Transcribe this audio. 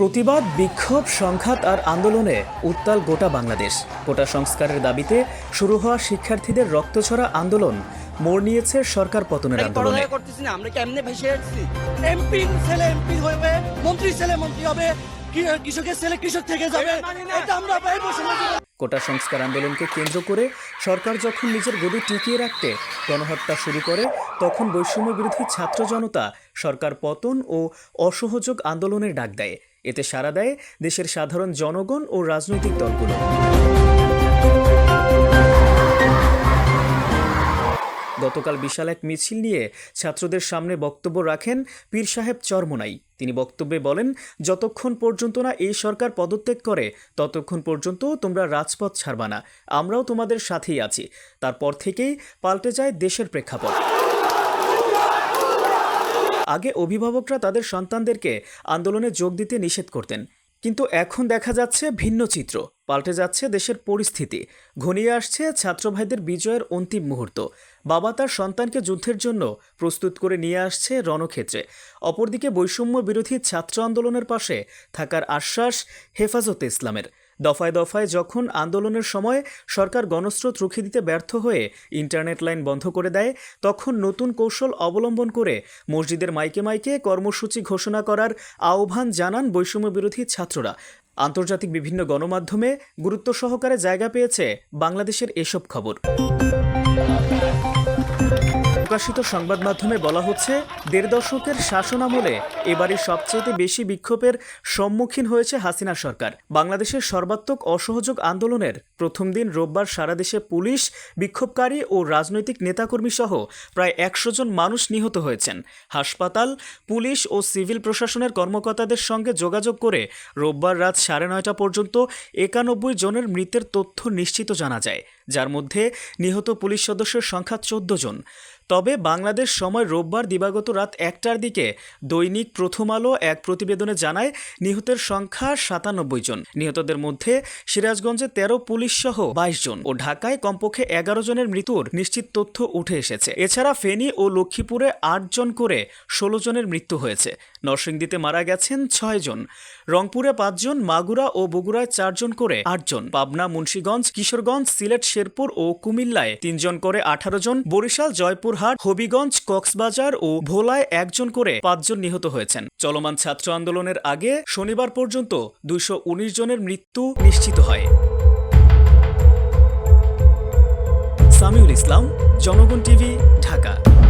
প্রতিবাদ বিক্ষোভ সংঘাত আর আন্দোলনে উত্তাল গোটা বাংলাদেশ। কোটা সংস্কারের দাবিতে শুরু হওয়া শিক্ষার্থীদের রক্তছড়া আন্দোলন মোড় নিয়েছে সরকার পতনের আন্দোলনে। আমরা কি এমনি ভেসে যাচ্ছি এমপি ছেলে এমপি হবে মন্ত্রী ছেলে মন্ত্রী হবে কৃষকের ছেলে কৃষক থেকে যাবে এটা আমরা কোটা সংস্কার আন্দোলনকে কেন্দ্র করে সরকার যখন নিজের গদি টিকিয়ে রাখতে গণহত্যা শুরু করে তখন বৈষম্য বিরোধী ছাত্র জনতা সরকার পতন ও অসহযোগ আন্দোলনের ডাক দেয়। এতে সাড়া দেয় দেশের সাধারণ জনগণ ও রাজনৈতিক দলগুলো। গতকাল বিশাল এক মিছিল নিয়ে ছাত্রদের সামনে বক্তব্য রাখেন পীর সাহেব চরমোনাই। তিনি বক্তব্যে বলেন, যতক্ষণ পর্যন্ত না এই সরকার পদত্যাগ করে, ততক্ষণ পর্যন্ত তোমরা রাজপথ ছাড়বা না। আমরাও তোমাদের সাথেই আছি। তারপর থেকেই পাল্টে যায় দেশের প্রেক্ষাপট। আগে অভিভাবকরা তাদের সন্তানদেরকে আন্দোলনে যোগ দিতে নিষেধ করতেন। কিন্তু এখন দেখা যাচ্ছে ভিন্ন চিত্র। পাল্টে যাচ্ছে দেশের পরিস্থিতি। ঘনিয়ে আসছে ছাত্র ভাইদের বিজয়ের অন্তিম মুহূর্ত। বাবা তার সন্তানকে যুদ্ধের জন্য প্রস্তুত করে নিয়ে আসছে রণক্ষেত্রে। অপরদিকে বৈষম্য বিরোধী ছাত্র আন্দোলনের পাশে থাকার আশ্বাস হেফাজতে ইসলামের। দফায় দফায় যখন আন্দোলনের সময় সরকার গণস্রোত রুখে দিতে ব্যর্থ হয়ে ইন্টারনেট লাইন বন্ধ করে দেয়, তখন নতুন কৌশল অবলম্বন করে মসজিদের মাইকে মাইকে কর্মসূচি ঘোষণা করার আহ্বান জানান বৈষম্য বিরোধী ছাত্ররা। আন্তর্জাতিক বিভিন্ন গণমাধ্যমে গুরুত্ব সহকারে জায়গা পেয়েছে বাংলাদেশের এসব খবর। প্রকাশিত সংবাদ মাধ্যমে বলা হচ্ছে, দেড় দশকের শাসনামলে এবারই সবচেয়ে বেশি বিক্ষোভের সম্মুখীন হয়েছে হাসিনা সরকার। বাংলাদেশের সর্বাত্মক অসহযোগ আন্দোলনের প্রথম দিন রোববার সারা দেশে পুলিশ, বিক্ষোভকারী ও রাজনৈতিক নেতাকর্মী সহ প্রায় একশো জন মানুষ নিহত হয়েছেন। হাসপাতাল, পুলিশ ও সিভিল প্রশাসনের কর্মকর্তাদের সঙ্গে যোগাযোগ করে রোববার রাত সাড়ে নয়টা পর্যন্ত একানব্বই জনের মৃতের তথ্য নিশ্চিত জানা যায়, যার মধ্যে নিহত পুলিশ সদস্যের সংখ্যা চোদ্দ জন। তবে বাংলাদেশ সময় রোববার দিবাগত রাত একটার দিকে দৈনিক প্রথম আলো এক প্রতিবেদনে জানায়, নিহতের সংখ্যা সাতানব্বই জন। নিহতদের মধ্যে সিরাজগঞ্জে তেরো পুলিশ সহ বাইশ জন ও ঢাকায় কমপক্ষে এগারো জনের মৃত্যুর নিশ্চিত তথ্য উঠে এসেছে। এছাড়া ফেনী ও লক্ষ্মীপুরে আট জন করে ষোলো জনের মৃত্যু হয়েছে। নরসিংদীতে মারা গেছেন ছয় জন। রংপুরে পাঁচজন মাগুরা ও বগুড়ায় চারজন করে আটজন পাবনা, মুন্সীগঞ্জ, কিশোরগঞ্জ, সিলেট, শেরপুর ও কুমিল্লায় তিনজন করে আঠারো জন। বরিশাল জয়পুরহাট হবিগঞ্জ কক্সবাজার ও ভোলায় একজন করে পাঁচজন নিহত হয়েছেন। চলমান ছাত্র আন্দোলনের আগে শনিবার পর্যন্ত দুইশো উনিশ জনের মৃত্যু নিশ্চিত হয়। সামিউল ইসলাম, জনগণ টিভি, ঢাকা।